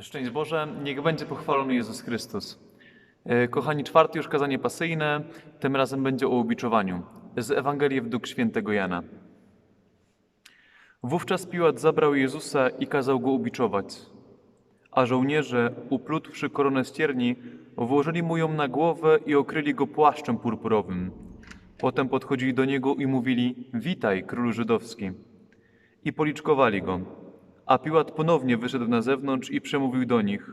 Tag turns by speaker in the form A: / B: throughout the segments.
A: Szczęść Boże, niech będzie pochwalony Jezus Chrystus. E, Kochani, czwarte już kazanie pasyjne, tym razem będzie o ubiczowaniu. Z Ewangelii według świętego Jana. Wówczas Piłat zabrał Jezusa i kazał go ubiczować. A żołnierze, uplutwszy koronę z cierni, włożyli mu ją na głowę i okryli go płaszczem purpurowym. Potem podchodzili do niego i mówili: Witaj, królu żydowski. I policzkowali go. A Piłat ponownie wyszedł na zewnątrz i przemówił do nich: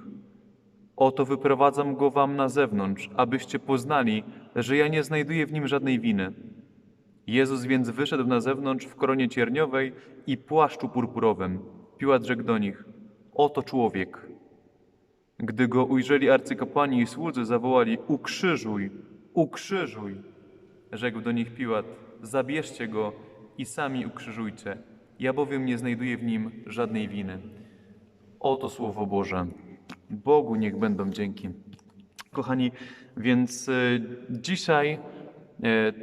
A: Oto wyprowadzam go wam na zewnątrz, abyście poznali, że ja nie znajduję w nim żadnej winy. Jezus więc wyszedł na zewnątrz w koronie cierniowej i płaszczu purpurowym. Piłat rzekł do nich: Oto człowiek. Gdy go ujrzeli arcykapłani i słudzy, zawołali: Ukrzyżuj, ukrzyżuj. Rzekł do nich Piłat: Zabierzcie go i sami ukrzyżujcie. Ja bowiem nie znajduję w nim żadnej winy. Oto słowo Boże. Bogu niech będą dzięki. Kochani, więc e, dzisiaj e,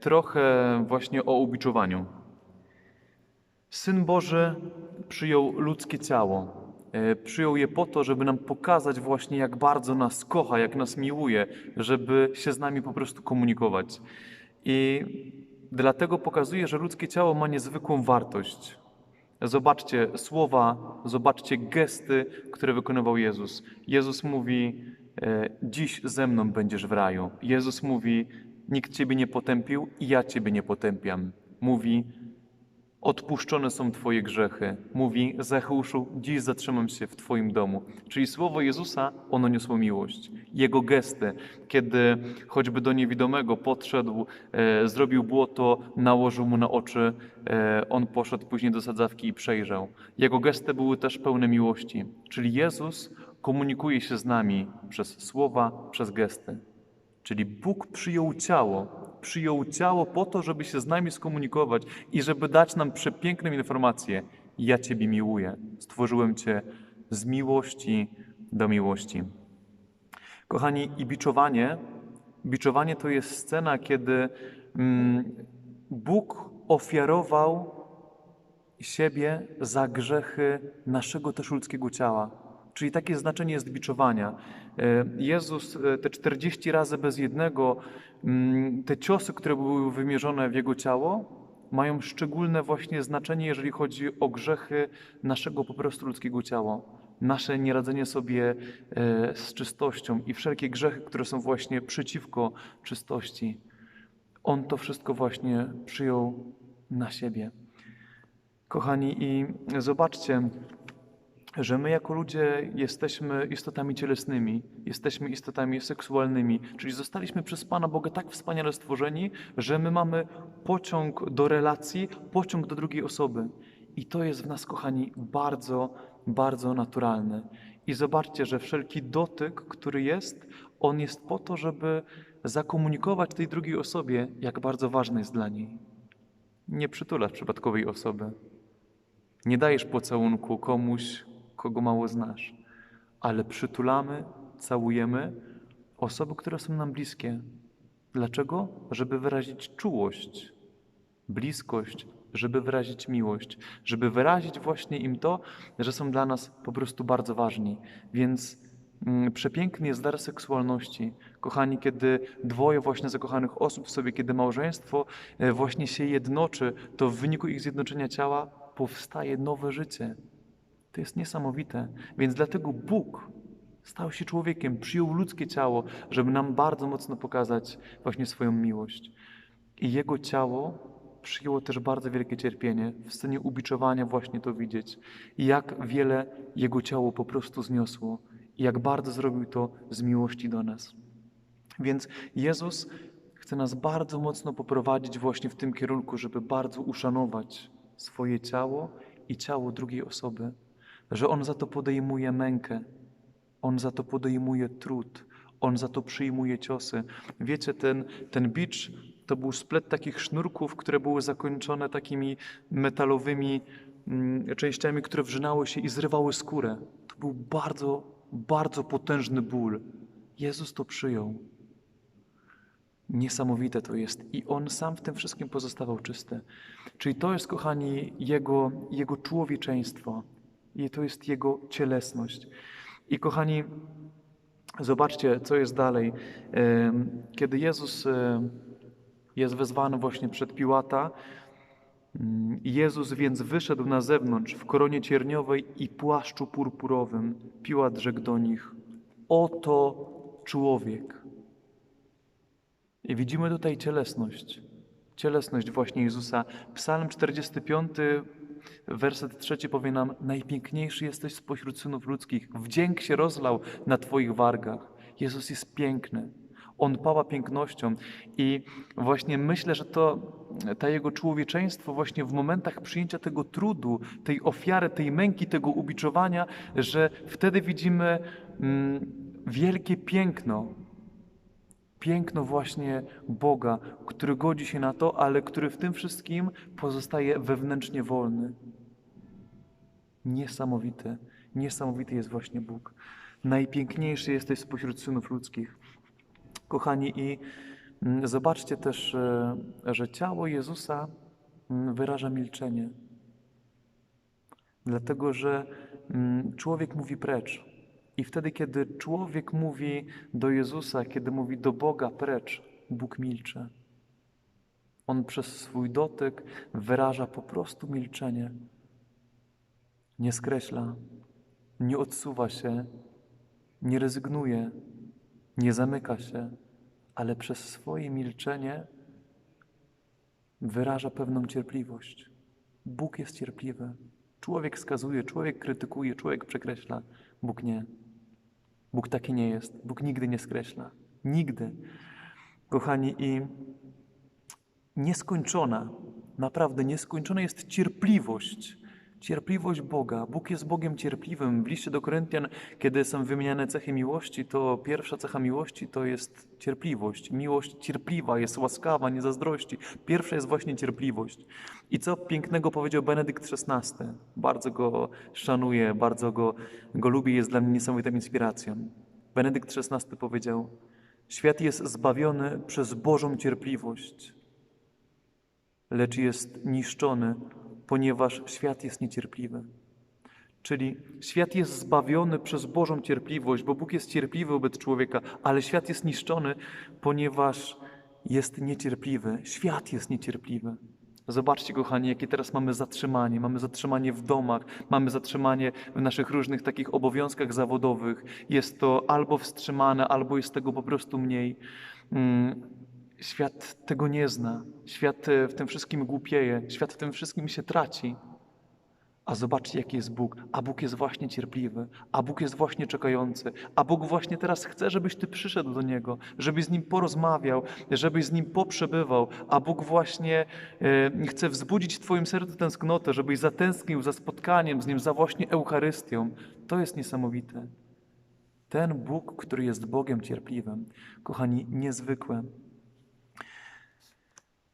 A: trochę właśnie o ubiczowaniu. Syn Boży przyjął ludzkie ciało. E, Przyjął je po to, żeby nam pokazać właśnie, jak bardzo nas kocha, jak nas miłuje, żeby się z nami po prostu komunikować. I dlatego pokazuje, że ludzkie ciało ma niezwykłą wartość. Zobaczcie słowa, zobaczcie gesty, które wykonywał Jezus. Jezus mówi: e, Dziś ze mną będziesz w raju. Jezus mówi: Nikt ciebie nie potępił i ja ciebie nie potępiam. Mówi: Odpuszczone są Twoje grzechy. Mówi Zacheuszu, dziś zatrzymam się w Twoim domu. Czyli słowo Jezusa, ono niosło miłość. Jego gesty, kiedy choćby do niewidomego podszedł, e, zrobił błoto, nałożył mu na oczy, e, on poszedł później do sadzawki i przejrzał. Jego gesty były też pełne miłości. Czyli Jezus komunikuje się z nami przez słowa, przez gesty. Czyli Bóg przyjął ciało, przyjął ciało po to, żeby się z nami skomunikować i żeby dać nam przepiękną informację. Ja Ciebie miłuję. Stworzyłem Cię z miłości do miłości. Kochani, i biczowanie, biczowanie to jest scena, kiedy mm, Bóg ofiarował siebie za grzechy naszego też ludzkiego ciała. Czyli takie znaczenie jest biczowania. E, Jezus e, te 40 razy bez jednego, mm, te ciosy, które były wymierzone w Jego ciało, mają szczególne właśnie znaczenie, jeżeli chodzi o grzechy naszego po prostu ludzkiego ciała. Nasze nieradzenie sobie e, z czystością i wszelkie grzechy, które są właśnie przeciwko czystości. On to wszystko właśnie przyjął na siebie. Kochani, i zobaczcie, że my jako ludzie jesteśmy istotami cielesnymi, jesteśmy istotami seksualnymi, czyli zostaliśmy przez Pana Boga tak wspaniale stworzeni, że my mamy pociąg do relacji, pociąg do drugiej osoby. I to jest w nas, kochani, bardzo, bardzo naturalne. I zobaczcie, że wszelki dotyk, który jest, on jest po to, żeby zakomunikować tej drugiej osobie, jak bardzo ważny jest dla niej. Nie przytulasz przypadkowej osoby. Nie dajesz pocałunku komuś, kogo mało znasz, ale przytulamy, całujemy osoby, które są nam bliskie. Dlaczego? Żeby wyrazić czułość, bliskość, żeby wyrazić miłość, żeby wyrazić właśnie im to, że są dla nas po prostu bardzo ważni. Więc mm, przepiękny jest dar seksualności. Kochani, kiedy dwoje właśnie zakochanych osób w sobie, kiedy małżeństwo e, właśnie się jednoczy, to w wyniku ich zjednoczenia ciała powstaje nowe życie. To jest niesamowite. Więc dlatego Bóg stał się człowiekiem, przyjął ludzkie ciało, żeby nam bardzo mocno pokazać właśnie swoją miłość. I Jego ciało przyjęło też bardzo wielkie cierpienie. W scenie ubiczowania właśnie to widzieć. I jak wiele Jego ciało po prostu zniosło. I jak bardzo zrobił to z miłości do nas. Więc Jezus chce nas bardzo mocno poprowadzić właśnie w tym kierunku, żeby bardzo uszanować swoje ciało i ciało drugiej osoby, że On za to podejmuje mękę, On za to podejmuje trud, On za to przyjmuje ciosy. Wiecie, ten, ten bicz to był splet takich sznurków, które były zakończone takimi metalowymi mm, częściami, które wrzynały się i zrywały skórę. To był bardzo, bardzo potężny ból. Jezus to przyjął. Niesamowite to jest. I On sam w tym wszystkim pozostawał czysty. Czyli to jest, kochani, Jego, jego człowieczeństwo. I to jest Jego cielesność. I kochani, zobaczcie, co jest dalej. Kiedy Jezus e, jest wezwany właśnie przed Piłata, mm, Jezus więc wyszedł na zewnątrz w koronie cierniowej i płaszczu purpurowym. Piłat rzekł do nich: Oto człowiek. I widzimy tutaj cielesność. Cielesność właśnie Jezusa. Psalm 45, werset trzeci powie nam: Najpiękniejszy jesteś spośród synów ludzkich. Wdzięk się rozlał na Twoich wargach. Jezus jest piękny. On pała pięknością i właśnie myślę, że to ta jego człowieczeństwo właśnie w momentach przyjęcia tego trudu, tej ofiary, tej męki, tego ubiczowania, że wtedy widzimy mm, wielkie piękno, piękno właśnie Boga, który godzi się na to, ale który w tym wszystkim pozostaje wewnętrznie wolny. Niesamowite, niesamowity jest właśnie Bóg. Najpiękniejszy jesteś spośród synów ludzkich. Kochani, i mm, zobaczcie też, e, że ciało Jezusa mm, wyraża milczenie. Dlatego, że mm, człowiek mówi precz. I wtedy, kiedy człowiek mówi do Jezusa, kiedy mówi do Boga precz, Bóg milczy. On przez swój dotyk wyraża po prostu milczenie. Nie skreśla, nie odsuwa się, nie rezygnuje, nie zamyka się, ale przez swoje milczenie wyraża pewną cierpliwość. Bóg jest cierpliwy. Człowiek skazuje, człowiek krytykuje, człowiek przekreśla. Bóg nie. Bóg taki nie jest. Bóg nigdy nie skreśla. Nigdy. Kochani, i nieskończona, naprawdę nieskończona jest cierpliwość. Cierpliwość Boga. Bóg jest Bogiem cierpliwym. W liście do Koryntian, kiedy są wymieniane cechy miłości, to pierwsza cecha miłości to jest cierpliwość. Miłość cierpliwa, jest łaskawa, nie zazdrości. Pierwsza jest właśnie cierpliwość. I co pięknego powiedział Benedykt XVI. Bardzo go szanuję, bardzo go, go lubię, jest dla mnie niesamowitą inspiracją. Benedykt XVI powiedział: Świat jest zbawiony przez Bożą cierpliwość, lecz jest niszczony ponieważ świat jest niecierpliwy. Czyli świat jest zbawiony przez Bożą cierpliwość, bo Bóg jest cierpliwy wobec człowieka, ale świat jest niszczony, ponieważ jest niecierpliwy. Świat jest niecierpliwy. Zobaczcie, kochani, jakie teraz mamy zatrzymanie. Mamy zatrzymanie w domach, mamy zatrzymanie w naszych różnych takich obowiązkach zawodowych. Jest to albo wstrzymane, albo jest tego po prostu mniej. Świat tego nie zna. Świat e, w tym wszystkim głupieje. Świat w tym wszystkim się traci. A zobaczcie, jaki jest Bóg. A Bóg jest właśnie cierpliwy. A Bóg jest właśnie czekający. A Bóg właśnie teraz chce, żebyś ty przyszedł do Niego, żebyś z Nim porozmawiał, żebyś z Nim poprzebywał. A Bóg właśnie e, chce wzbudzić w Twoim sercu tęsknotę, żebyś zatęsknił za spotkaniem z Nim, za właśnie Eucharystią. To jest niesamowite. Ten Bóg, który jest Bogiem cierpliwym, kochani, niezwykłe.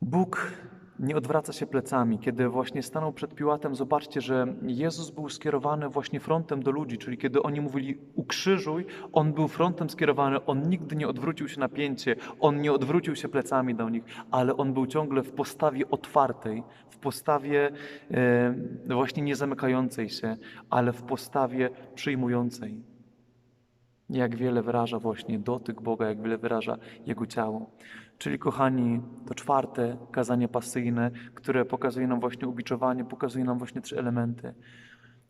A: Bóg nie odwraca się plecami. Kiedy właśnie stanął przed Piłatem, zobaczcie, że Jezus był skierowany właśnie frontem do ludzi, czyli kiedy oni mówili ukrzyżuj, On był frontem skierowany, On nigdy nie odwrócił się na pięcie, On nie odwrócił się plecami do nich, ale On był ciągle w postawie otwartej, w postawie e, właśnie nie zamykającej się, ale w postawie przyjmującej. Jak wiele wyraża właśnie dotyk Boga, jak wiele wyraża Jego ciało. Czyli, kochani, to czwarte kazanie pasyjne, które pokazuje nam właśnie ubiczowanie, pokazuje nam właśnie trzy elementy.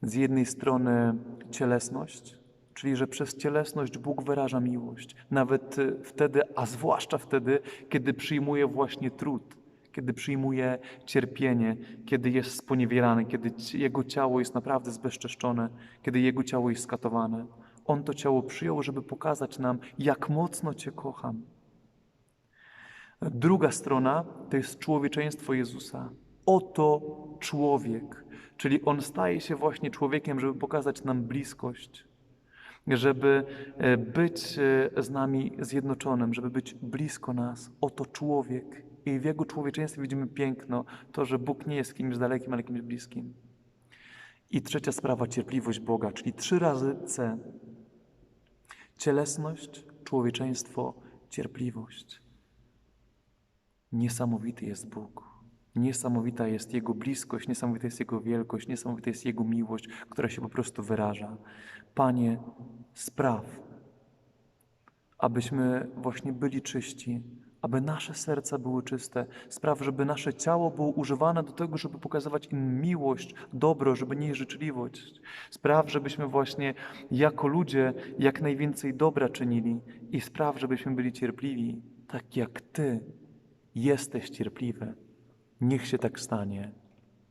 A: Z jednej strony cielesność, czyli że przez cielesność Bóg wyraża miłość, nawet y, wtedy, a zwłaszcza wtedy, kiedy przyjmuje właśnie trud, kiedy przyjmuje cierpienie, kiedy jest sponiewierany, kiedy jego ciało jest naprawdę zbezczeszczone, kiedy jego ciało jest skatowane. On to ciało przyjął, żeby pokazać nam, jak mocno Cię kocham. Druga strona to jest człowieczeństwo Jezusa. Oto człowiek, czyli on staje się właśnie człowiekiem, żeby pokazać nam bliskość, żeby e, być e, z nami zjednoczonym, żeby być blisko nas. Oto człowiek. I w jego człowieczeństwie widzimy piękno, to, że Bóg nie jest kimś dalekim, ale kimś bliskim. I trzecia sprawa, cierpliwość Boga, czyli trzy razy C. Cielesność, człowieczeństwo, cierpliwość. Niesamowity jest Bóg. Niesamowita jest Jego bliskość, niesamowita jest Jego wielkość, niesamowita jest Jego miłość, która się po prostu wyraża. Panie, spraw, abyśmy właśnie byli czyści, aby nasze serca były czyste. Spraw, żeby nasze ciało było używane do tego, żeby pokazywać im miłość, dobro, żeby nie życzliwość. Spraw, żebyśmy właśnie jako ludzie jak najwięcej dobra czynili i spraw, żebyśmy byli cierpliwi, tak jak Ty jesteś cierpliwy. Niech się tak stanie.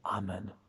A: Amen.